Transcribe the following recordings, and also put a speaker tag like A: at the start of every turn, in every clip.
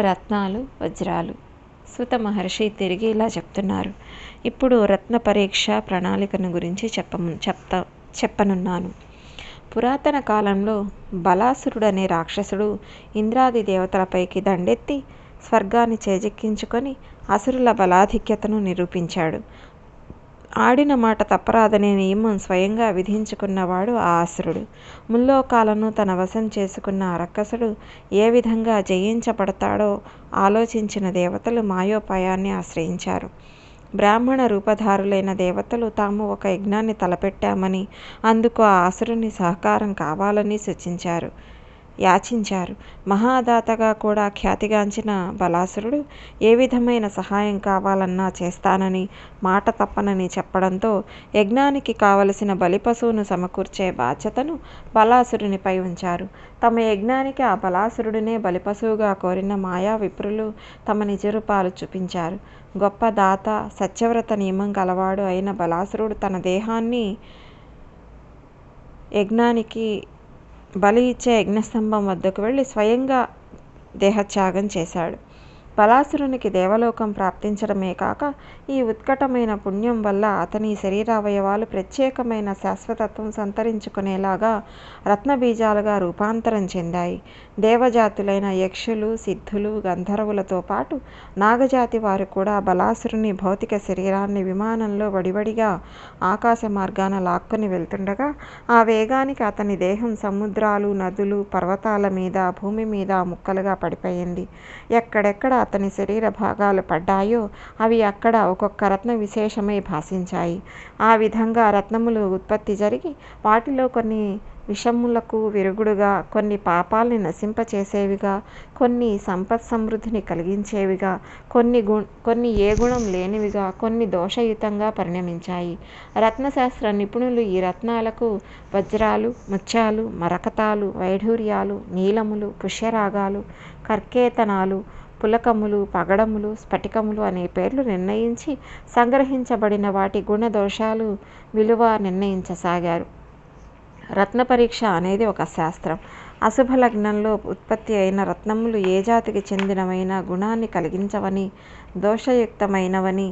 A: రత్నాలు వజ్రాలు. సుత మహర్షి తిరిగి ఇలా చెప్తున్నారు. ఇప్పుడు రత్న పరీక్ష ప్రణాళికను గురించి చెప్పము చెప్తా చెప్పనున్నాను. పురాతన కాలంలో బలాసురుడనే రాక్షసుడు ఇంద్రాది దేవతలపైకి దండెత్తి స్వర్గాన్ని చేజిక్కించుకొని అసురుల బలాధిక్యతను నిరూపించాడు. ఆడిన మాట తప్పరాదనే నియమం స్వయంగా విధించుకున్నవాడు ఆ అసురుడు. ముల్లోకాలను తన వశం చేసుకున్న ఆ రక్కసుడు ఏ విధంగా జయించబడతాడో ఆలోచించిన దేవతలు మాయోపాయాన్ని ఆశ్రయించారు. బ్రాహ్మణ రూపధారులైన దేవతలు తాము ఒక యజ్ఞాన్ని తలపెట్టామని అందుకు ఆ అసురుని సహకారం కావాలని సూచించారు. యాచించారు. మహాదాతగా కూడా ఖ్యాతిగాంచిన బలాసురుడు ఏ విధమైన సహాయం కావాలన్నా చేస్తానని మాట తప్పనని చెప్పడంతో యజ్ఞానికి కావలసిన బలిపశువును సమకూర్చే బాధ్యతను బలాసురునిపై ఉంచారు. తమ యజ్ఞానికి ఆ బలాసురుడినే బలిపశువుగా కోరిన మాయా విప్రులు తమ నిజరూపాలు చూపించారు. గొప్ప దాత సత్యవ్రత నియమం గలవాడు అయిన బలాసురుడు తన దేహాన్ని యజ్ఞానికి బలి ఇచ్చే యజ్ఞస్తంభం వద్దకు వెళ్ళి స్వయంగా దేహత్యాగం చేశాడు. బలాసురునికి దేవలోకం ప్రాప్తించడమే కాక ఈ ఉత్కటమైన పుణ్యం వల్ల అతని శరీరావయవాలు ప్రత్యేకమైన శాశ్వతత్వం సంతరించుకునేలాగా రత్నబీజాలుగా రూపాంతరం చెందాయి. దేవజాతులైన యక్షులు సిద్ధులు గంధర్వులతో పాటు నాగజాతి వారు కూడా బలాసురుని భౌతిక శరీరాన్ని విమానంలో వడివడిగా ఆకాశ మార్గాన లాక్కొని వెళ్తుండగా ఆ వేగానికి అతని దేహం సముద్రాలు నదులు పర్వతాల మీద భూమి మీద ముక్కలుగా పడిపోయింది. ఎక్కడెక్కడ అతని శరీర భాగాలు పడ్డాయో అవి అక్కడ ఒక్కొక్క రత్న విశేషమై భాషించాయి ఆ విధంగా రత్నములు ఉత్పత్తి జరిగి వాటిలో కొన్ని విషములకు విరుగుడుగా కొన్ని పాపాల్ని నశింపచేసేవిగా కొన్ని సంపత్ సమృద్ధిని కలిగించేవిగా కొన్ని గు కొన్ని ఏ గుణం లేనివిగా కొన్ని దోషయుతంగా పరిణమించాయి. రత్నశాస్త్ర నిపుణులు ఈ రత్నాలకు వజ్రాలు ముత్యాలు మరకతాలు వైఢూర్యాలు నీలములు పుష్యరాగాలు కర్కేతనాలు పులకములు పగడములు స్ఫటికములు అనే పేర్లు నిర్ణయించి సంగ్రహించబడిన వాటి గుణదోషాలు విలువ నిర్ణయించసాగారు. రత్న పరీక్ష అనేది ఒక శాస్త్రం. అశుభ లగ్నంలో ఉత్పత్తి అయిన రత్నములు ఏ జాతికి చెందినవైన గుణాన్ని కలిగించవని దోషయుక్తమైనవని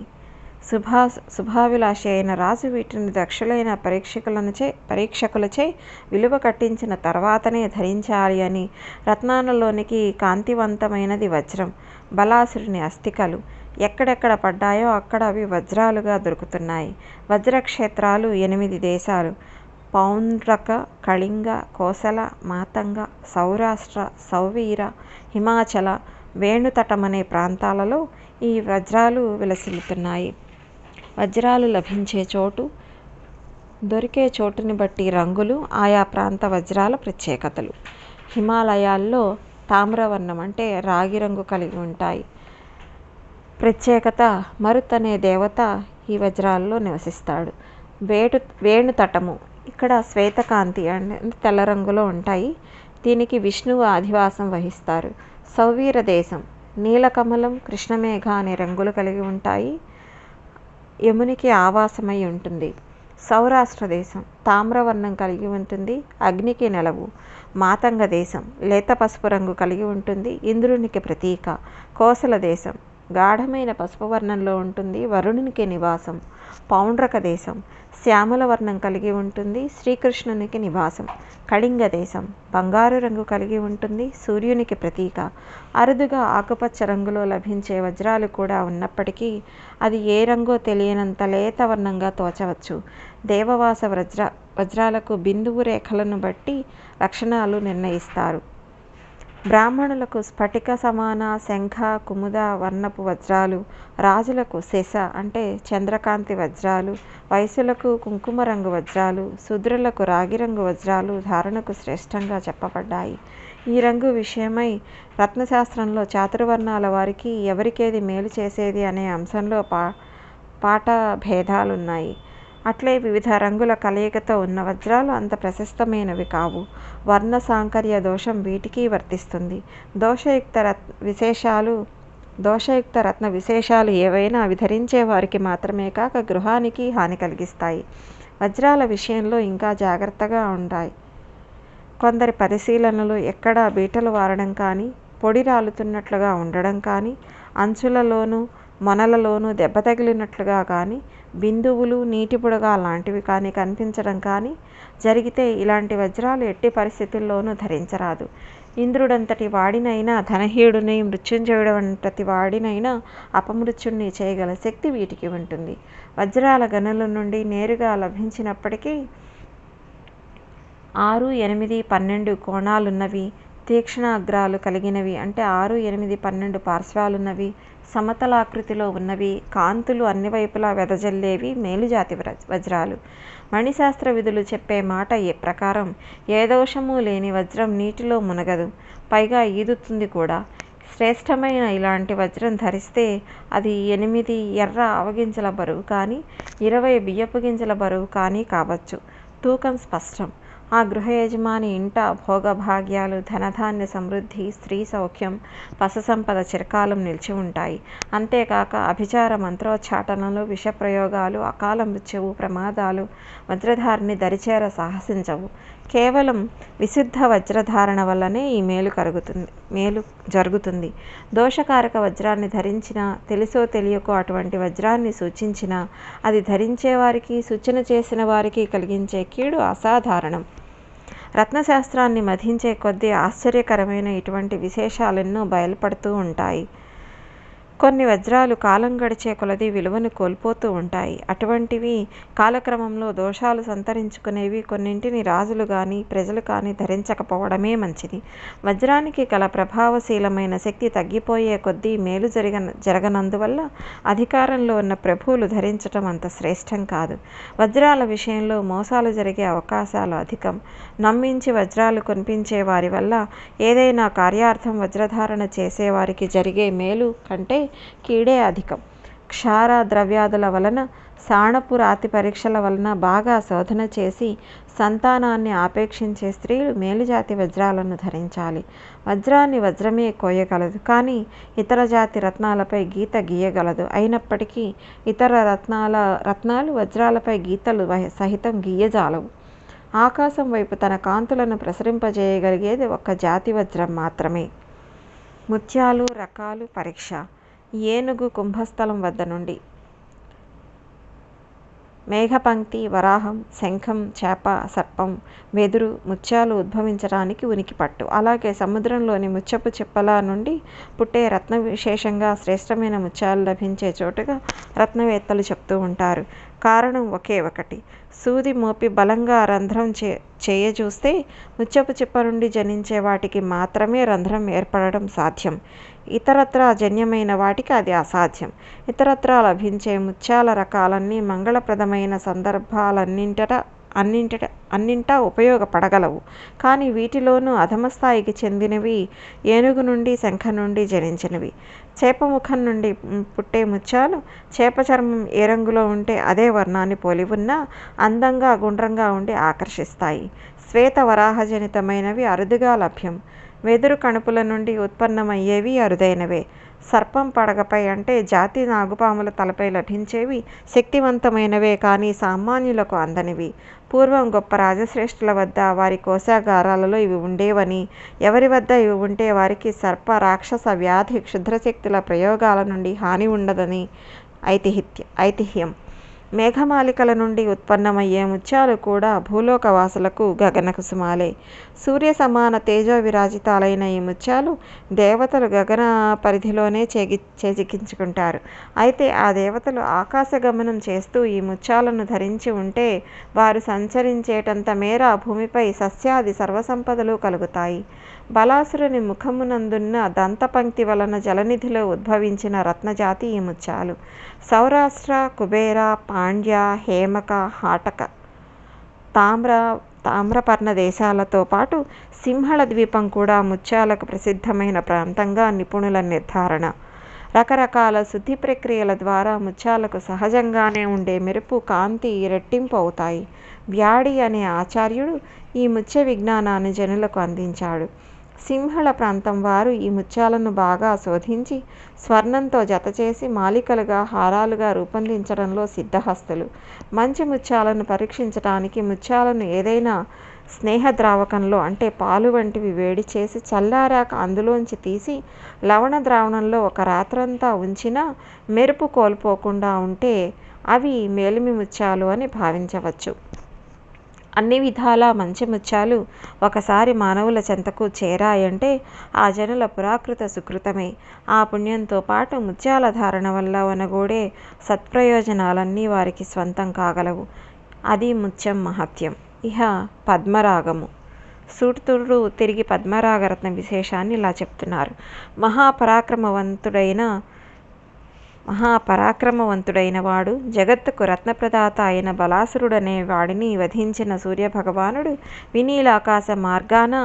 A: శుభా శుభాభిలాషి అయిన రాజు వీటిని దక్షులైన పరీక్షకులనుచే పరీక్షకులచే విలువ కట్టించిన తర్వాతనే ధరించాలి అని రత్నాలలోనికి కాంతివంతమైనది వజ్రం. బలాసురుని అస్థికలు ఎక్కడెక్కడ పడ్డాయో అక్కడ అవి వజ్రాలుగా దొరుకుతున్నాయి. వజ్రక్షేత్రాలు ఎనిమిది దేశాలు. పౌండ్రక కళింగ కోసల మాతంగ సౌరాష్ట్ర సౌవీర హిమాచల వేణుతటమనే ప్రాంతాలలో ఈ వజ్రాలు విలసిల్లుతున్నాయి. వజ్రాలు లభించే చోటు దొరికే చోటుని బట్టి రంగులు ఆయా ప్రాంత వజ్రాల ప్రత్యేకతలు. హిమాలయాల్లో తామ్రవర్ణం అంటే రాగి రంగు కలిగి ఉంటాయి. ప్రత్యేకత మరుత్ అనే దేవత ఈ వజ్రాల్లో నివసిస్తాడు. వేటు వేణుతటము ఇక్కడ శ్వేతకాంతి అంటే తెల్ల రంగులో ఉంటాయి. దీనికి విష్ణువు ఆధివాసం వహిస్తారు. సౌవీర దేశం నీలకమలం కృష్ణమేఘ అనే రంగులు కలిగి ఉంటాయి. యమునికి ఆవాసమై ఉంటుంది. సౌరాష్ట్ర దేశం తామ్రవర్ణం కలిగి ఉంటుంది. అగ్నికి నెలవు మాతంగ దేశం లేత పసుపు రంగు కలిగి ఉంటుంది. ఇంద్రునికి ప్రతీక కోసల దేశం గాఢమైన పసుపు వర్ణంలో ఉంటుంది. వరుణునికి నివాసం పౌండ్రక దేశం శ్యామల వర్ణం కలిగి ఉంటుంది శ్రీకృష్ణునికి నివాసం. కళింగ దేశం బంగారు రంగు కలిగి ఉంటుంది సూర్యునికి ప్రతీక. అరుదుగా ఆకుపచ్చ రంగులో లభించే వజ్రాలు కూడా ఉన్నప్పటికీ అది ఏ రంగో తెలియనంత లేత వర్ణంగా తోచవచ్చు. దేవవాస వజ్ర వజ్రాలకు బిందువు రేఖలను బట్టి లక్షణాలు నిర్ణయిస్తారు. బ్రాహ్మణులకు స్ఫటిక సమాన శంఖ కుముద వర్ణపు వజ్రాలు రాజులకు శశ అంటే చంద్రకాంతి వజ్రాలు వైశ్యులకు కుంకుమ రంగు వజ్రాలు శూద్రులకు రాగి రంగు వజ్రాలు ధారణకు శ్రేష్టంగా చెప్పబడ్డాయి. ఈ రంగు విషయమై రత్నశాస్త్రంలో చాతుర్వర్ణాల వారికి ఎవరికేది మేలు చేసేది అనే అంశంలో పా పాట భేదాలున్నాయి అట్లే వివిధ రంగుల కలయికతో ఉన్న వజ్రాలు అంత ప్రశస్తమైనవి కావు. వర్ణ సాంకర్య దోషం వీటికి వర్తిస్తుంది. దోషయుక్త రత్ విశేషాలు దోషయుక్త రత్న విశేషాలు ఏవైనా అవి ధరించే వారికి మాత్రమే కాక గృహానికి హాని కలిగిస్తాయి. వజ్రాల విషయంలో ఇంకా జాగ్రత్తగా ఉండాలి కొందరి పరిశీలనలు ఎక్కడా బీటలు వారడం కానీ పొడి రాలుతున్నట్లుగా ఉండడం కానీ అంచులలోనూ మొనలలోనూ దెబ్బ తగిలినట్లుగా కానీ బిందువులు నీటి బుడగ లాంటివి కానీ కనిపించడం కానీ జరిగితే ఇలాంటి వజ్రాలు ఎట్టి పరిస్థితుల్లోనూ ధరించరాదు. ఇంద్రుడంతటి వాడినైనా ధనహీయుడిని మృత్యుంజయుడంతటి వాడినైనా అపమృత్యుణ్ణి చేయగల శక్తి వీటికి ఉంటుంది. వజ్రాల గనుల నుండి నేరుగా లభించినప్పటికీ ఆరు ఎనిమిది పన్నెండు కోణాలున్నవి తీక్షణాగ్రాలు కలిగినవి అంటే ఆరు ఎనిమిది పన్నెండు పార్శ్వాలున్నవి సమతలాకృతిలో ఉన్నవి కాంతులు అన్ని వైపులా వెదజల్లేవి మేలుజాతి వజ్రాలు. మణిశాస్త్ర విధులు చెప్పే మాట ఏ ప్రకారం? ఏ దోషము లేని వజ్రం నీటిలో మునగదు పైగా ఈదుతుంది కూడా. శ్రేష్టమైన ఇలాంటి వజ్రం ధరిస్తే అది ఎనిమిది ఎర్ర ఆవగింజల బరువు కానీ ఇరవై బియ్యపు గింజల బరువు కానీ కావచ్చు. తూకం స్పష్టం. ఆ గృహ యజమాని ఇంట భోగభాగ్యాలు ధనధాన్య సమృద్ధి స్త్రీ సౌఖ్యం పశుసంపద చిరకాలం నిలిచి ఉంటాయి. అంతేకాక అభిచార మంత్రోచ్చాటనలు విషప్రయోగాలు అకాల మృత్యువు ప్రమాదాలు వజ్రధారిని దరిచేర సాహసించవు. కేవలం విశుద్ధ వజ్రధారణ వల్లనే ఈ మేలు కరుగుతుంది మేలు జరుగుతుంది. దోషకారక వజ్రాన్ని ధరించిన తెలుసో తెలియకో అటువంటి వజ్రాన్ని సూచించిన అది ధరించే వారికి సూచన చేసిన వారికి కలిగించే కీడు అసాధారణం. రత్నశాస్త్రాన్ని మధించే కొద్దీ ఆశ్చర్యకరమైన ఇటువంటి విశేషాలెన్నో బయలుపడుతూ ఉంటాయి. కొన్ని వజ్రాలు కాలం గడిచే కొలది విలువను కోల్పోతూ ఉంటాయి. అటువంటివి కాలక్రమంలో దోషాలు సంతరించుకునేవి కొన్నింటిని రాజులు కానీ ప్రజలు కానీ ధరించకపోవడమే మంచిది. వజ్రానికి కల ప్రభావశీలమైన శక్తి తగ్గిపోయే కొద్దీ మేలు జరిగ జరగనందువల్ల అధికారంలో ఉన్న ప్రభువులు ధరించటం అంత శ్రేష్టం కాదు. వజ్రాల విషయంలో మోసాలు జరిగే అవకాశాలు అధికం. నమ్మించి వజ్రాలు కొనిపించే వారి వల్ల ఏదైనా కార్యార్థం వజ్రధారణ చేసేవారికి జరిగే మేలు కంటే కీడే అధికం. క్షార ద్రవ్యాదుల వలన సాణపు రాతి పరీక్షల వలన బాగా శోధన చేసి సంతానాన్ని ఆపేక్షించే స్త్రీలు మేలుజాతి వజ్రాలను ధరించాలి. వజ్రాన్ని వజ్రమే కోయగలదు కానీ ఇతర జాతి రత్నాలపై గీత గీయగలదు. అయినప్పటికీ ఇతర రత్నాల రత్నాలు వజ్రాలపై గీతలు సహితం గీయజాలవు. ఆకాశం వైపు తన కాంతులను ప్రసరింపజేయగలిగేది ఒక్క జాతి వజ్రం మాత్రమే. ముత్యాలు రకాలు పరీక్ష. ఏనుగు కుంభస్థలం వద్ద నుండి. మేఘపంక్తి వరాహం శంఖం చేప సర్పం వెదురు ముత్యాలు ఉద్భవించడానికి ఉనికి పట్టు అలాగే సముద్రంలోని ముచ్చపు చిప్పల నుండి పుట్టే రత్న విశేషంగా శ్రేష్టమైన ముత్యాలు లభించే చోటుగా రత్నవేత్తలు చెప్తూ ఉంటారు. కారణం ఒకే ఒకటి. సూది మోపి బలంగా రంధ్రం చే చేయజూస్తే ముత్యపు చిప్ప నుండి జనించే వాటికి మాత్రమే రంధ్రం ఏర్పడడం సాధ్యం. ఇతరత్రా జన్యమైన వాటికి అది అసాధ్యం. ఇతరత్రా లభించే ముత్యాల రకాలన్నీ మంగళప్రదమైన సందర్భాలన్నింటట అన్నింట అన్నింటా ఉపయోగపడగలవు. కానీ వీటిలోనూ అధమ స్థాయికి చెందినవి ఏనుగు నుండి శంఖ నుండి జనించినవి. చేప ముఖం నుండి పుట్టే ముత్యాలు చేప చర్మం ఏ రంగులో ఉంటే అదే వర్ణాన్ని పోలి ఉన్నా అందంగా గుండ్రంగా ఉండి ఆకర్షిస్తాయి. శ్వేత వరాహజనితమైనవి అరుదుగా లభ్యం. వెదురు కణుపుల నుండి ఉత్పన్నమయ్యేవి అరుదైనవే. సర్పం పడగపై అంటే జాతి నాగుపాముల తలపై లభించేవి శక్తివంతమైనవే కానీ సామాన్యులకు అందనివి. పూర్వం గొప్ప రాజశ్రేష్ఠుల వద్ద వారి కోశాగారాలలో ఇవి ఉండేవని ఎవరి వద్ద ఇవి ఉంటే వారికి సర్ప రాక్షస వ్యాధి క్షుద్రశక్తుల ప్రయోగాల నుండి హాని ఉండదని ఐతిహిత్య ఐతిహ్యం. మేఘమాలికల నుండి ఉత్పన్నమయ్యే ముత్యాలు కూడా భూలోకవాసులకు గగన కుసుమాలే సూర్య సమాన తేజో విరాజితాలైన ఈ ముత్యాలు దేవతలు గగన పరిధిలోనే చేగి చేజిక్కించుకుంటారు. అయితే ఆ దేవతలు ఆకాశగమనం చేస్తూ ఈ ముత్యాలను ధరించి ఉంటే వారు సంచరించేటంత మేర భూమిపై సస్యాది సర్వసంపదలు కలుగుతాయి. బలాసురుని ముఖమునందున్న దంతపంక్తి వలన జలనిధిలో ఉద్భవించిన రత్నజాతి ఈ ముత్యాలు. సౌరాష్ట్ర కుబేర పాండ్య హేమక హాటక. తామ్ర తామ్రపర్ణ దేశాలతో పాటు సింహళ ద్వీపం కూడా ముత్యాలకు ప్రసిద్ధమైన ప్రాంతంగా నిపుణుల నిర్ధారణ. రకరకాల శుద్ధి ప్రక్రియల ద్వారా ముత్యాలకు సహజంగానే ఉండే మెరుపు కాంతి రెట్టింపు అవుతాయి. వ్యాడి అనే ఆచార్యుడు ఈ ముత్య విజ్ఞానాన్ని జనులకు అందించాడు. సింహళ ప్రాంతం వారు ఈ ముత్యాలను బాగా శోధించి స్వర్ణంతో జతచేసి మాలికలుగా హారాలుగా రూపొందించడంలో సిద్ధహస్తులు. మంచి ముత్యాలను పరీక్షించడానికి ముత్యాలను ఏదైనా స్నేహ ద్రావకంలో అంటే పాలు వంటివి వేడి చేసి చల్లారాక అందులోంచి తీసి లవణ ద్రావణంలో ఒక రాత్రంతా ఉంచినా మెరుపు కోల్పోకుండా ఉంటే అవి మేలిమి ముత్యాలు అని భావించవచ్చు. అన్ని విధాలా మంచి ముత్యాలు ఒకసారి మానవుల చెంతకు చేరాయంటే ఆ జనుల పురాకృత సుకృతమే. ఆ పుణ్యంతో పాటు ముత్యాల ధారణ వల్ల వనగూడే సత్ప్రయోజనాలన్నీ వారికి స్వంతం కాగలవు. అది ముత్యం మహత్యం. ఇహ పద్మరాగము. సూటుతుడు తిరిగి పద్మరాగరత్న విశేషాన్ని ఇలా చెప్తున్నారు. మహాపరాక్రమవంతుడైన మహాపరాక్రమవంతుడైన వాడు జగత్తుకు రత్నప్రదాత అయిన బలాసురుడనే వాడిని వధించిన సూర్యభగవానుడు వినీలాకాశ మార్గాన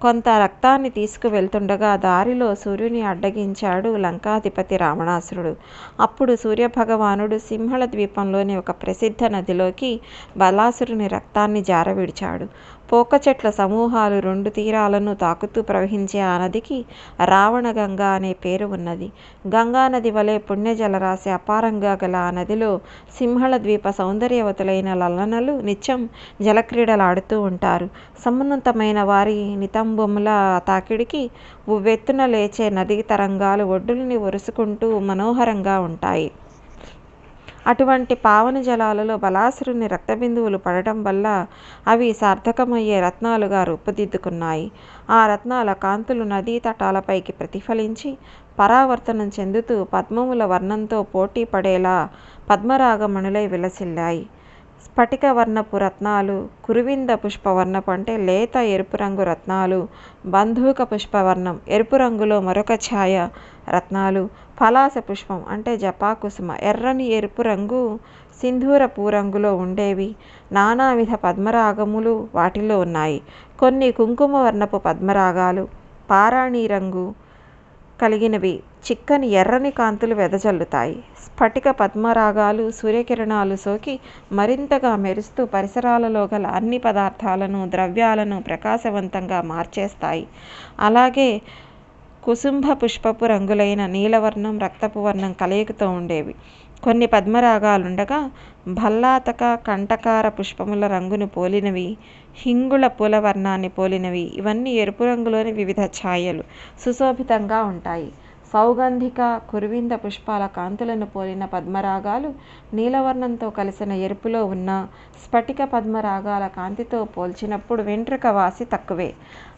A: కొంత రక్తాన్ని తీసుకువెళ్తుండగా దారిలో సూర్యుని అడ్డగించాడు లంకాధిపతి రావణాసురుడు. అప్పుడు సూర్యభగవానుడు సింహళ ద్వీపంలోని ఒక ప్రసిద్ధ నదిలోకి బలాసురుని రక్తాన్ని జారవిడిచాడు. పోక చెట్ల సమూహాలు రెండు తీరాలను తాకుతూ ప్రవహించే ఆ నదికి రావణగంగా అనే పేరు ఉన్నది. గంగా నది వలె పుణ్యజలరాశి అపారంగా గల ఆ నదిలో సింహళ ద్వీప సౌందర్యవతులైన లలనలు నిత్యం జలక్రీడలాడుతూ ఉంటారు. సమున్నతమైన వారి నితంబముల తాకిడికి ఉవ్వెత్తున లేచే నది తరంగాలు ఒడ్డుల్ని ఒరుసుకుంటూ మనోహరంగా ఉంటాయి. అటువంటి పావన జలాలలో బలాసురుని రక్తబిందువులు పడటం వల్ల అవి సార్థకమయ్యే రత్నాలుగా రూపుదిద్దుకున్నాయి. ఆ రత్నాల కాంతులు నదీ తటాలపైకి ప్రతిఫలించి పరావర్తనం చెందుతూ పద్మముల వర్ణంతో పోటీ పడేలా పద్మరాగమణులై విలసిల్లాయి. స్ఫటిక వర్ణపు రత్నాలు కురువింద పుష్పవర్ణపు అంటే లేత ఎరుపు రంగు రత్నాలు బంధూక పుష్పవర్ణం ఎరుపు రంగులో మరొక ఛాయ రత్నాలు పలాస పుష్పం అంటే జపాకుసుమ ఎర్రని ఎరుపు రంగు సింధూరపు రంగులో ఉండేవి. నానావిధ పద్మరాగములు వాటిలో ఉన్నాయి. కొన్ని కుంకుమ వర్ణపు పద్మరాగాలు పారాణి రంగు కలిగినవి. చిక్కని ఎర్రని కాంతులు వెదజల్లుతాయి. స్ఫటిక పద్మరాగాలు సూర్యకిరణాలు సోకి మరింతగా మెరుస్తూ పరిసరాలలో గల అన్ని పదార్థాలను ద్రవ్యాలను ప్రకాశవంతంగా మార్చేస్తాయి. అలాగే కుసుంభ పుష్పపు రంగులైన నీలవర్ణం రక్తపు వర్ణం కలయికతో ఉండేవి. కొన్ని పద్మరాగాలుండగా భల్లాతక కంటకార పుష్పముల రంగును పోలినవి హింగుళ పూల వర్ణాన్ని పోలినవి ఇవన్నీ ఎరుపు రంగులోని వివిధ ఛాయలు సుశోభితంగా ఉంటాయి. సౌగంధిక కురువింద పుష్పాల కాంతులను పోలిన పద్మరాగాలు నీలవర్ణంతో కలిసిన ఎరుపులో ఉన్న స్ఫటిక పద్మరాగాల కాంతితో పోల్చినప్పుడు వెంట్రుక వాసి తక్కువే.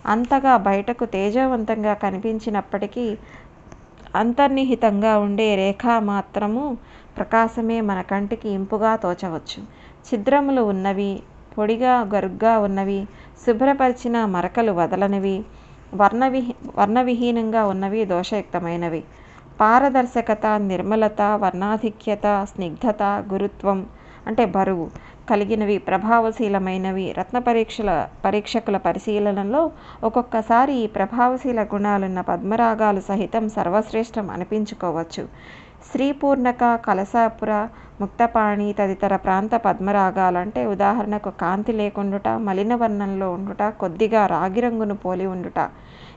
A: అంతగా బయటకు తేజవంతంగా కనిపించినప్పటికీ అంతర్నిహితంగా ఉండే రేఖ మాత్రము ప్రకాశమే మన కంటికి ఇంపుగా తోచవచ్చు. ఛిద్రములు ఉన్నవి పొడిగా గరుగ్గా ఉన్నవి శుభ్రపరిచిన మరకలు వదలనివి వర్ణవిహీ వర్ణవిహీనంగా ఉన్నవి దోషయుక్తమైనవి. పారదర్శకత నిర్మలత వర్ణాధిక్యత స్నిగ్ధత గురుత్వం అంటే బరువు కలిగినవి ప్రభావశీలమైనవి. రత్న పరీక్షల పరీక్షకుల పరిశీలనలో ఒక్కొక్కసారి ఈ ప్రభావశీల గుణాలున్న పద్మరాగాలు సహితం సర్వశ్రేష్టం అనిపించుకోవచ్చు. శ్రీపూర్ణక కలసాపుర ముక్తపాణి తదితర ప్రాంత పద్మరాగాలంటే ఉదాహరణకు కాంతి లేకుండుట మలిన వర్ణంలో ఉండుట కొద్దిగా రాగి రంగును పోలి ఉండుట.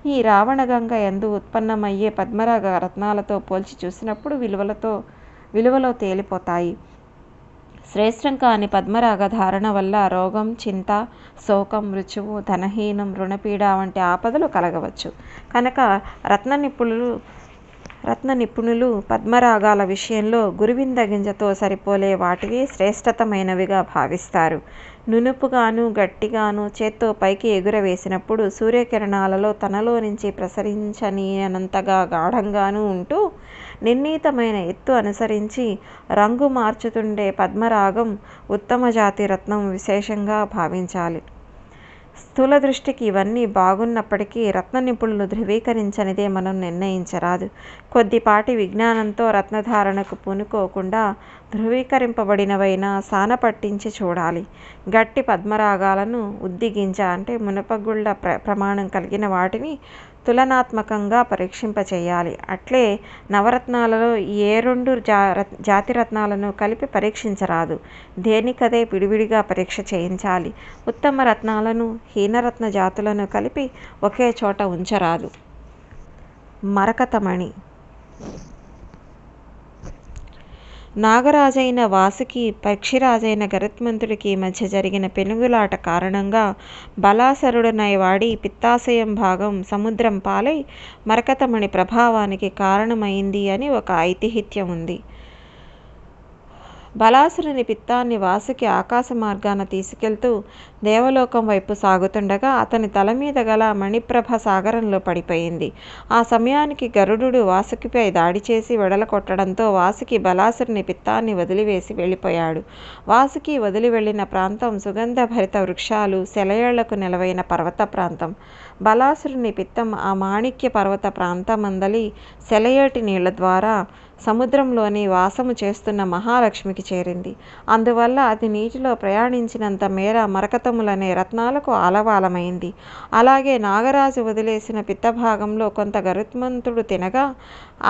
A: ఈ రావణగంగ ఎందు ఉత్పన్నమయ్యే పద్మరాగ రత్నాలతో పోల్చి చూసినప్పుడు విలువలతో విలువలో తేలిపోతాయి. శ్రేష్టం కాని పద్మరాగ ధారణ వల్ల రోగం చింత శోకం రుచువు ధనహీనం రుణపీడ వంటి ఆపదలు కలగవచ్చు. కనుక రత్న నిపుణులు రత్న నిపుణులు పద్మరాగాల విషయంలో గురువింద గింజతో సరిపోలే వాటివే శ్రేష్టతమైనవిగా భావిస్తారు. నునుపుగాను గట్టిగాను చేత్తో పైకి ఎగురవేసినప్పుడు సూర్యకిరణాలలో తనలో నుంచి ప్రసరించనీయనంతగా గాఢంగాను ఉంటూ నిర్ణీతమైన ఎత్తు అనుసరించి రంగు మార్చుతుండే పద్మరాగం ఉత్తమ జాతి రత్నం విశేషంగా భావించాలి. స్థూల దృష్టికి ఇవన్నీ బాగున్నప్పటికీ రత్న నిపుణులు ధృవీకరించనిదే మనం నిర్ణయించరాదు. కొద్దిపాటి విజ్ఞానంతో రత్నధారణకు పూనుకోకుండా ధృవీకరింపబడినవైనా సాన పట్టించి చూడాలి. గట్టి పద్మరాగాలను ఉద్దిగింజ అంటే మునపగుళ్ళ ప్ర ప్రమాణం కలిగిన వాటిని తులనాత్మకంగా పరీక్షింపచేయాలి. అట్లే నవరత్నాలలో ఏ రెండు జా జాతి రత్నాలను కలిపి పరీక్షించరాదు. దేనికదే విడివిడిగా పరీక్ష చేయించాలి. ఉత్తమ రత్నాలను హీనరత్న జాతులను కలిపి ఒకే చోట ఉంచరాదు. మరకతమణి నాగరాజైన వాసుకి పక్షిరాజైన గరుత్మంతుడికి మధ్య జరిగిన పెనుగులాట కారణంగా బలాసరుడనైవాడి పిత్తాశయం భాగం సముద్రం పాలై మరకతమణి ప్రభావానికి కారణమైంది అని ఒక ఐతిహిత్యం ఉంది. బలాసురుని పిత్తాన్ని వాసుకి ఆకాశ మార్గాన తీసుకెళ్తూ దేవలోకం వైపు సాగుతుండగా అతని తల మీద గల మణిప్రభ సాగరంలో పడిపోయింది. ఆ సమయానికి గరుడు వాసుకిపై దాడి చేసి వెడల కొట్టడంతో వాసుకి బలాసురుని పిత్తాన్ని వదిలివేసి వెళ్ళిపోయాడు. వాసుకి వదిలి వెళ్ళిన ప్రాంతం సుగంధ భరిత వృక్షాలు సెలయేళ్ళకు నిలవైన పర్వత ప్రాంతం. బలాసురుని పిత్తం ఆ మాణిక్య పర్వత ప్రాంతమందలి సెలయేటి నీళ్ళ ద్వారా సముద్రంలోని వాసము చేస్తున్న మహాలక్ష్మికి చేరింది. అందువల్ల అది నీటిలో ప్రయాణించినంత మేర మరకతములనే రత్నాలకు ఆలవాలమైంది. అలాగే నాగరాజు వదిలేసిన పిత్తభాగంలో కొంత గరుత్మంతుడు తినగా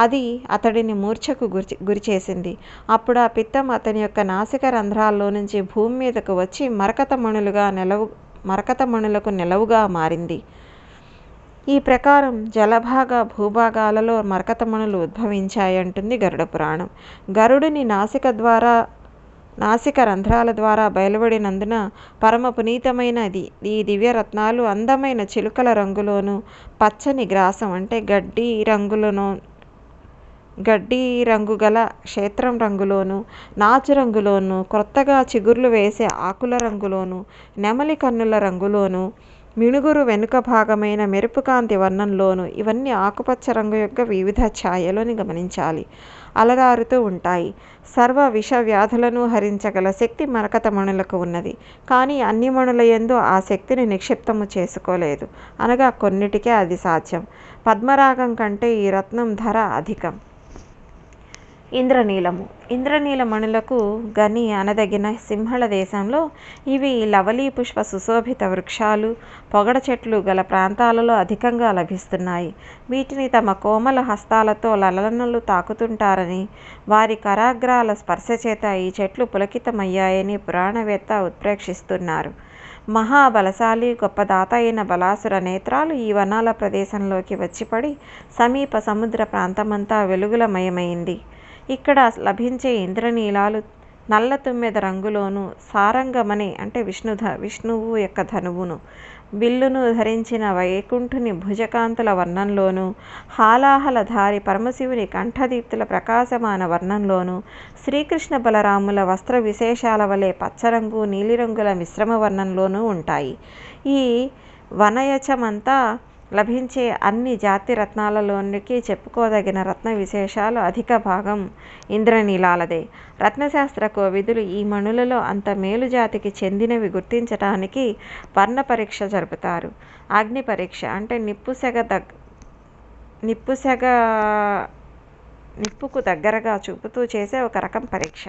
A: అది అతడిని మూర్ఛకు గురి గురిచేసింది. అప్పుడు ఆ పిత్తం అతని యొక్క నాసిక రంధ్రాల్లో నుంచి భూమి మీదకు వచ్చి మరకతమణులుగా నిలవు మరకతమణులకు నిలవుగా మారింది. ఈ ప్రకారం జలభాగ భూభాగాలలో మరకతమణులు ఉద్భవించాయంటుంది గరుడ పురాణం. గరుడుని నాసిక ద్వారా నాసిక రంధ్రాల ద్వారా బయలువడినందున పరమ పునీతమైనది. ఈ దివ్యరత్నాలు అందమైన చిలుకల రంగులోను పచ్చని గ్రాసం అంటే గడ్డి రంగులను గడ్డి రంగు గల క్షేత్రం రంగులోను నాచు రంగులోను క్రొత్తగా చిగుర్లు వేసే ఆకుల రంగులోను నెమలి కన్నుల రంగులోను మిణుగురు వెనుక భాగమైన మెరుపుకాంతి వర్ణంలోను ఇవన్నీ ఆకుపచ్చ రంగు యొక్క వివిధ ఛాయలను గమనించాలి. అలరారుతూ ఉంటాయి. సర్వ విష వ్యాధులను హరించగల శక్తి మరకత మణులకు ఉన్నది. కానీ అన్ని మణుల యందు ఆ శక్తిని నిక్షిప్తము చేసుకోలేదు. అనగా కొన్నిటికే అది సాధ్యం. పద్మరాగం కంటే ఈ రత్నం ధర అధికం. ఇంద్రనీలము. ఇంద్రనీల మణులకు గని అనదగిన సింహళ దేశంలో ఇవి లవలీ పుష్ప సుశోభిత వృక్షాలు పొగడ చెట్లు గల ప్రాంతాలలో అధికంగా లభిస్తున్నాయి. వీటిని తమ కోమల హస్తాలతో లలనలు తాకుతుంటారని వారి కరాగ్రాల స్పర్శ చేత ఈ చెట్లు పులకితమయ్యాయని పురాణవేత్త ఉత్ప్రేక్షిస్తున్నారు. మహాబలశాలి గొప్ప దాత అయిన బలాసుర నేత్రాలు ఈ వనాల ప్రదేశంలోకి వచ్చిపడి సమీప సముద్ర ప్రాంతమంతా వెలుగులమయమైంది. ఇక్కడ లభించే ఇంద్రనీలాలు నల్ల తుమ్మెద రంగులోను సారంగమణి అంటే విష్ణుధ విష్ణువు యొక్క ధనువును. బిల్లును ధరించిన వైకుంఠుని భుజకాంతుల వర్ణంలోను హాలాహలధారి పరమశివుని కంఠదీప్తుల ప్రకాశమాన వర్ణంలోను శ్రీకృష్ణ బలరాముల వస్త్ర విశేషాల వలె పచ్చరంగు నీలిరంగుల మిశ్రమ వర్ణంలోనూ ఉంటాయి. ఈ వనయచమంతా లభించే అన్ని జాతి రత్నాలలోనికి చెప్పుకోదగిన రత్న విశేషాలు అధిక భాగం ఇంద్రనీలాలదే. రత్నశాస్త్ర కోవిదులు ఈ మణులలో అంత మేలు జాతికి చెందినవి గుర్తించటానికి వర్ణ పరీక్ష జరుపుతారు. అగ్ని పరీక్ష అంటే నిప్పుసెగ దగ్ నిప్పుసెగ నిప్పుకు దగ్గరగా చూపుతూ చేసే ఒక రకం పరీక్ష.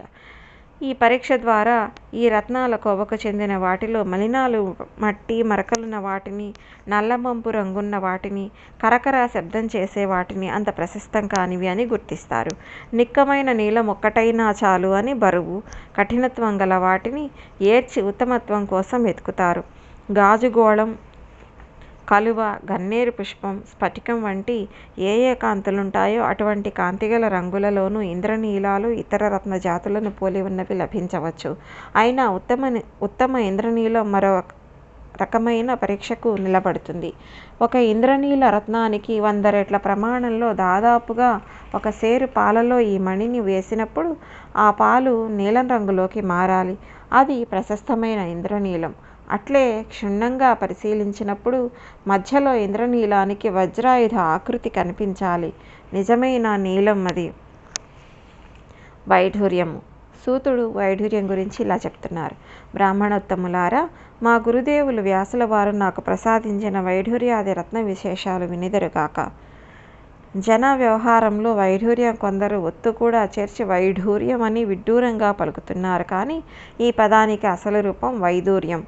A: ఈ పరీక్ష ద్వారా ఈ రత్నాల కోవకు చెందిన వాటిలో మలినాలు మట్టి మరకలున్న వాటిని నల్లమంపు రంగున్న వాటిని కరకర శబ్దం చేసే వాటిని అంత ప్రశస్తం కానివి అని గుర్తిస్తారు. నిక్కమైన నీలం ఒక్కటైనా చాలు అని బరువు కఠినత్వం గల వాటిని ఏర్చి ఉత్తమత్వం కోసం వెతుకుతారు. గాజుగోళం కలువ గన్నేరు పుష్పం స్ఫటికం వంటి ఏ ఏ కాంతులుంటాయో అటువంటి కాంతిగల రంగులలోనూ ఇంద్రనీలాలు ఇతర రత్న జాతులను పోలి ఉన్నవి లభించవచ్చు. అయినా ఉత్తమ ఉత్తమ ఇంద్రనీలం మరో రకమైన పరీక్షకు నిలబడుతుంది. ఒక ఇంద్రనీల రత్నానికి వంద రెట్ల ప్రమాణంలో దాదాపుగా ఒక సేరు పాలలో ఈ మణిని వేసినప్పుడు ఆ పాలు నీలం రంగులోకి మారాలి. అది ప్రశస్తమైన ఇంద్రనీలం. అట్లే క్షుణ్ణంగా పరిశీలించినప్పుడు మధ్యలో ఇంద్రనీలానికి వజ్రాయుధ ఆకృతి కనిపించాలి. నిజమైన నీలం అది? వైఢూర్యము. సూతుడు వైఢూర్యం గురించి ఇలా చెప్తున్నారు. బ్రాహ్మణోత్తములారా మా గురుదేవులు వ్యాసుల వారు నాకు ప్రసాదించిన వైఢూర్యాది రత్న విశేషాలు వినిదరుగాక. జన వ్యవహారంలో వైఢూర్యం కొందరు ఒత్తు కూడా చేర్చి వైఢూర్యం అని విడ్డూరంగా పలుకుతున్నారు. కానీ ఈ పదానికి అసలు రూపం వైదూర్యం.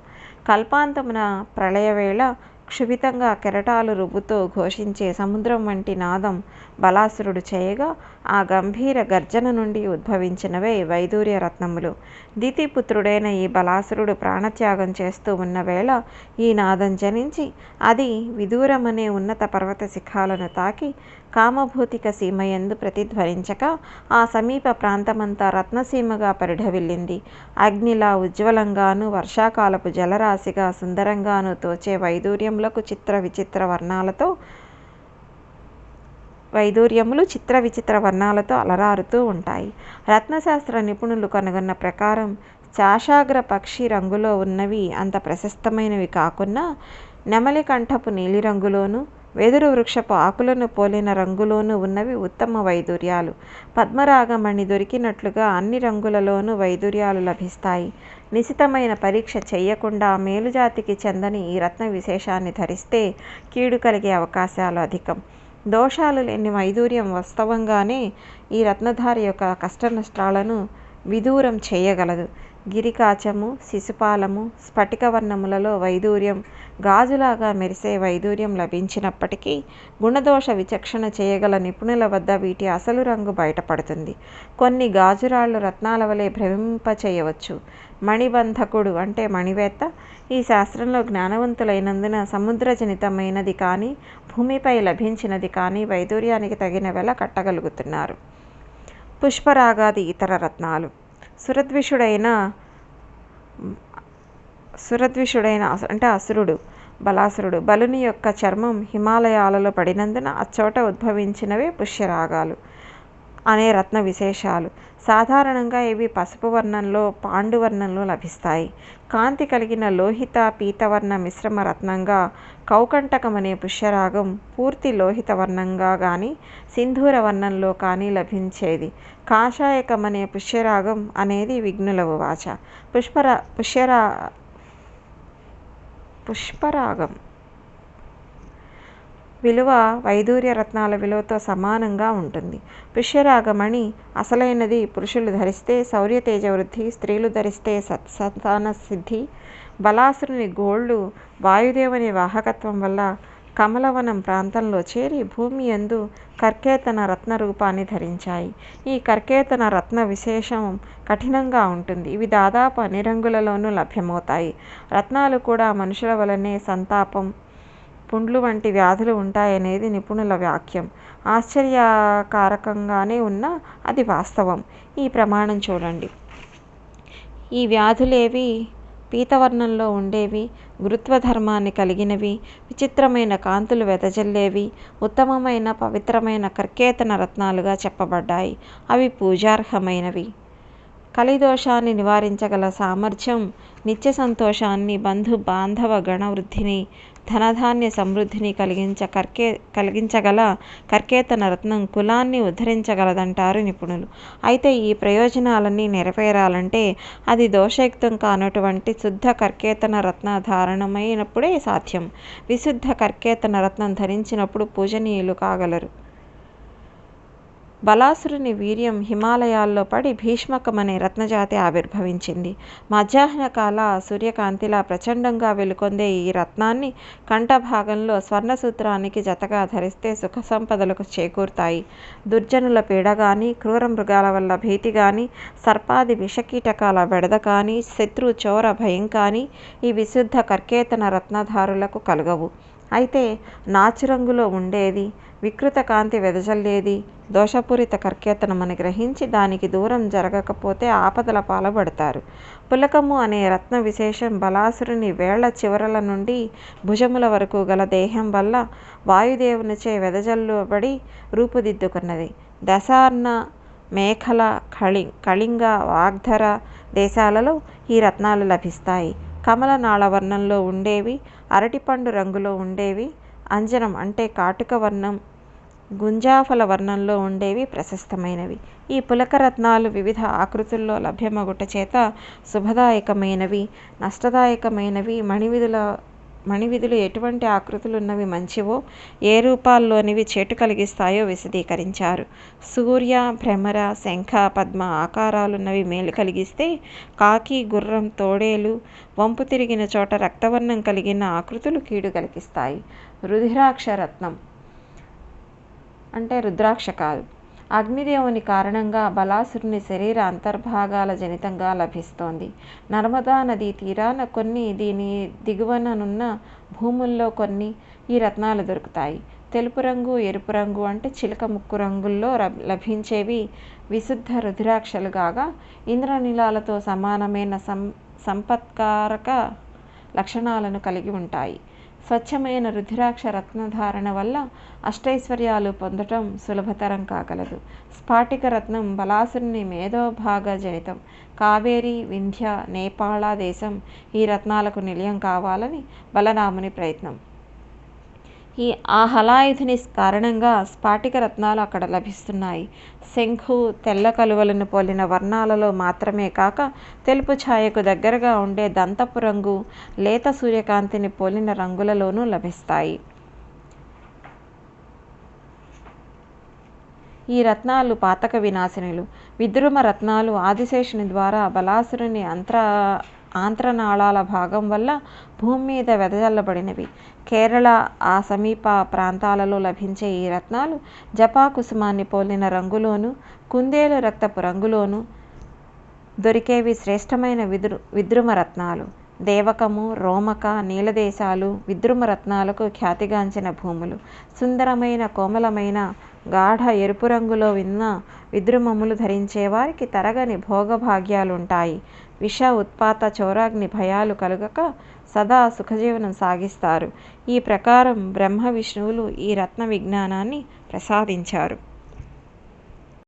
A: కల్పాంతమున ప్రళయవేళ క్షుభితంగా కెరటాలు రుబ్బుతో ఘోషించే సముద్రం వంటి నాదం బలాసురుడు చేయగా ఆ గంభీర గర్జన నుండి ఉద్భవించినవే వైదూర్య రత్నములు దితిపుత్రుడైన ఈ బలాసురుడు ప్రాణత్యాగం చేస్తూ ఉన్న వేళ ఈ నాదం జనించి అది విదూరమనే ఉన్నత పర్వత శిఖాలను తాకి కామభూతిక సీమయందు ప్రతిధ్వనించక ఆ సమీప ప్రాంతమంతా రత్నసీమగా పరిఢవిల్లింది. అగ్నిలా ఉజ్వలంగాను వర్షాకాలపు జలరాశిగా సుందరంగానూ తోచే వైదూర్యములకు చిత్ర విచిత్ర వర్ణాలతో వైదూర్యములు చిత్ర విచిత్ర వర్ణాలతో అలరారుతూ ఉంటాయి. రత్నశాస్త్ర నిపుణులు కనుగొన్న ప్రకారం చాషాగ్ర పక్షి రంగులో ఉన్నవి అంత ప్రశస్తమైనవి కాకున్నా నెమలి కంఠపు నీలిరంగులోనూ, వెదురు వృక్షపు ఆకులను పోలిన రంగులోనూ ఉన్నవి ఉత్తమ వైడూర్యాలు. పద్మరాగమణి దొరికినట్లుగా అన్ని రంగులలోనూ వైడూర్యాలు లభిస్తాయి. నిశితమైన పరీక్ష చెయ్యకుండా మేలుజాతికి చెందని ఈ రత్న విశేషాన్ని ధరిస్తే కీడు కలిగే అవకాశాలు అధికం. దోషాలు లేని వైదూర్యం వాస్తవంగానే ఈ రత్నధార యొక్క కష్టనష్టాలను విదూరం చేయగలదు గిరికాచము, శిశుపాలము, స్ఫటిక వర్ణములలో గాజులాగా మెరిసే వైదూర్యం లభించినప్పటికీ గుణదోష విచక్షణ చేయగల నిపుణుల వద్ద వీటి అసలు రంగు బయటపడుతుంది. కొన్ని గాజురాళ్ళు రత్నాల వలె భ్రమింప చేయవచ్చు మణిబంధకుడు అంటే మణివేత్త ఈ శాస్త్రంలో జ్ఞానవంతులైనందున సముద్రజనితమైనది కానీ భూమిపై లభించినది కానీ వైదూర్యానికి తగిన వెల కట్టగలుగుతున్నారు. పుష్పరాగాది ఇతర రత్నాలు సురద్విషుడైన సురద్విషుడైన అంటే అసురుడు బలాసురుడు బలుని యొక్క చర్మం హిమాలయాలలో పడినందున అచ్చోట ఉద్భవించినవే పుష్యరాగాలు అనే రత్న విశేషాలు. సాధారణంగా ఇవి పసుపు వర్ణంలో, పాండు వర్ణంలో లభిస్తాయి. కాంతి కలిగిన లోహిత, పీతవర్ణ మిశ్రమ రత్నంగా కౌకంటకమనే పుష్యరాగం పూర్తి లోహిత వర్ణంగా కానీ సింధూర వర్ణంలో కానీ లభించేది. కాషాయకం అనే పుష్యరాగం అనేది విఘ్నుల ఉవాచ. పుష్పరా పుష్యరా పుష్పరాగం విలువ వైదూర్య రత్నాల విలువతో సమానంగా ఉంటుంది. పుష్యరాగమణి అసలైనది పురుషులు ధరిస్తే శౌర్యతేజవృద్ధి, స్త్రీలు ధరిస్తే సత్సంతానసిద్ధి. బలాసురుని గోళ్ళు వాయుదేవుని వాహకత్వం వల్ల కమలవనం ప్రాంతంలో చేరి భూమి ఎందు కర్కేతన రత్న రూపాన్ని ధరించాయి. ఈ కర్కేతన రత్న విశేషం కఠినంగా ఉంటుంది. ఇవి దాదాపు అన్ని రంగులలోనూ లభ్యమవుతాయి. రత్నాలు కూడా మనుషుల వలనే సంతాపం, పుండ్లు వంటి వ్యాధులు ఉంటాయనేది నిపుణుల వాక్యం. ఆశ్చర్యకారకంగానే ఉన్నా అది వాస్తవం. ఈ ప్రమాణం చూడండి. ఈ వ్యాధులేవి పీతవర్ణంలో ఉండేవి, గురుత్వధర్మాన్ని కలిగినవి, విచిత్రమైన కాంతులు వెదజల్లేవి, ఉత్తమమైన, పవిత్రమైన కర్కేతన రత్నాలుగా చెప్పబడ్డాయి. అవి పూజార్హమైనవి. కలిదోషాన్ని నివారించగల సామర్థ్యం, నిత్య సంతోషాన్ని, బంధు బాంధవ గణ వృద్ధిని, ధనధాన్య సమృద్ధిని కలిగించ కర్కే కలిగించగల కర్కేతన రత్నం కులాన్ని ఉద్ధరించగలదంటారు నిపుణులు. అయితే ఈ ప్రయోజనాలన్నీ నెరవేరాలంటే అది దోషయుక్తం కానటువంటి శుద్ధ కర్కేతన రత్న ధారణమైనప్పుడే సాధ్యం. విశుద్ధ కర్కేతన రత్నం ధరించినప్పుడు పూజనీయులు కాగలరు. బలాసురుని వీర్యం హిమాలయాల్లో పడి భీష్మకమనే రత్నజాతి ఆవిర్భవించింది. మధ్యాహ్నకాల సూర్యకాంతిలా ప్రచండంగా వెలుకొందే ఈ రత్నాన్ని కంఠభాగంలో స్వర్ణసూత్రానికి జతగా ధరిస్తే సుఖ సంపదలకు చేకూరుతాయి. దుర్జనుల పీడ కానీ క్రూర మృగాల వల్ల భీతి కానీ సర్పాది విషకీటకాల బెడద కానీ, శత్రు చోర భయం కానీ ఈ విశుద్ధ కర్కేతన రత్నధారులకు కలుగవు. అయితే నాచురంగులో ఉండేది, వికృత కాంతి వెదజల్లేది దోషపూరిత కర్కేతనమని గ్రహించి దానికి దూరం జరగకపోతే ఆపదల పాలబడతారు. పులకము అనే రత్న విశేషం బలాసురుని వేళ్ళ చివరల నుండి భుజముల వరకు గల దేహం వల్ల వాయుదేవునిచే వెదజల్లుబడి రూపుదిద్దుకున్నది. దశార్ణ, మేఖల, కళి కళింగ, వాగ్ధర దేశాలలో ఈ రత్నాలు లభిస్తాయి. కమలనాళ వర్ణంలో ఉండేవి, అరటిపండు రంగులో ఉండేవి, అంజనం అంటే కాటుక వర్ణం, గుంజాఫల వర్ణంలో ఉండేవి ప్రశస్తమైనవి. ఈ పులకరత్నాలు వివిధ ఆకృతుల్లో లభ్యమగుట చేత శుభదాయకమైనవి, నష్టదాయకమైనవి మణివిధుల మణివిధులు ఎటువంటి ఆకృతులున్నవి మంచివో, ఏ రూపాల్లోనివి చేటు కలిగిస్తాయో విశదీకరించారు. సూర్య, భ్రమర, శంఖ, పద్మ ఆకారాలున్నవి మేలు కలిగిస్తే, కాకి, గుర్రం, తోడేలు వంపు తిరిగిన చోట రక్తవర్ణం కలిగిన ఆకృతులు కీడు కలిగిస్తాయి. రుధిరాక్ష రత్నం అంటే రుద్రాక్ష కాదు. అగ్నిదేవుని కారణంగా బలాసురుని శరీర అంతర్భాగాల జనితంగా లభిస్తోంది. నర్మదా నదీ తీరాన కొన్ని, దీని దిగువననున్న భూముల్లో కొన్ని ఈ రత్నాలు దొరుకుతాయి. తెలుపు రంగు ఎరుపు రంగు అంటే చిలక ముక్కు రంగుల్లో లభించేవి విశుద్ధ రుద్రాక్షలు కాగా ఇంద్రనీలాలతో సమానమైన సం సంపత్కారక లక్షణాలను కలిగి ఉంటాయి స్వచ్ఛమైన రుధిరాక్ష రత్నధారణ వల్ల అష్టైశ్వర్యాలు పొందటం సులభతరం కాగలదు. స్ఫాటిక రత్నం బలాసురుని మేధోభాగ జనితం. కావేరి వింధ్య నేపాళ దేశం ఈ రత్నాలకు నిలయం కావాలని బలరాముని ప్రయత్నం. ఈ ఆ హలాయుధుని కారణంగా స్ఫాటిక రత్నాలు అక్కడ లభిస్తున్నాయి. శంఖు తెల్ల కలువలను పోలిన వర్ణాలలో మాత్రమే కాక తెలుపు ఛాయకు దగ్గరగా ఉండే దంతపు రంగు లేత సూర్యకాంతిని పోలిన రంగులలోనూ లభిస్తాయి. ఈ రత్నాలు పాతక వినాశినులు. విద్రుమ రత్నాలు ఆదిశేషుని ద్వారా బలాసురుని అంతరా ఆంత్రనాళాల భాగం వల్ల భూమి మీద వెదజల్లబడినవి. కేరళ ఆ సమీప ప్రాంతాలలో లభించే ఈ రత్నాలు జపా కుసుమాన్ని పోలిన రంగులోను కుందేలు రక్తపు రంగులోను దొరికేవి శ్రేష్టమైన విద్రు విద్రుమ రత్నాలు. దేవకము రోమక నీలదేశాలు విద్రుమ రత్నాలకు ఖ్యాతిగాంచిన భూములు. సుందరమైన కోమలమైన గాఢ ఎరుపు రంగులో విన్న విద్రుమములు ధరించే వారికి తరగని భోగభాగ్యాలుంటాయి. విష ఉత్పాత చౌరాగ్ని భయాలు కలుగక సదా సుఖజీవనం సాగిస్తారు. ఈ ప్రకారం బ్రహ్మ విష్ణువులు ఈ రత్న విజ్ఞానాన్ని ప్రసాదించారు.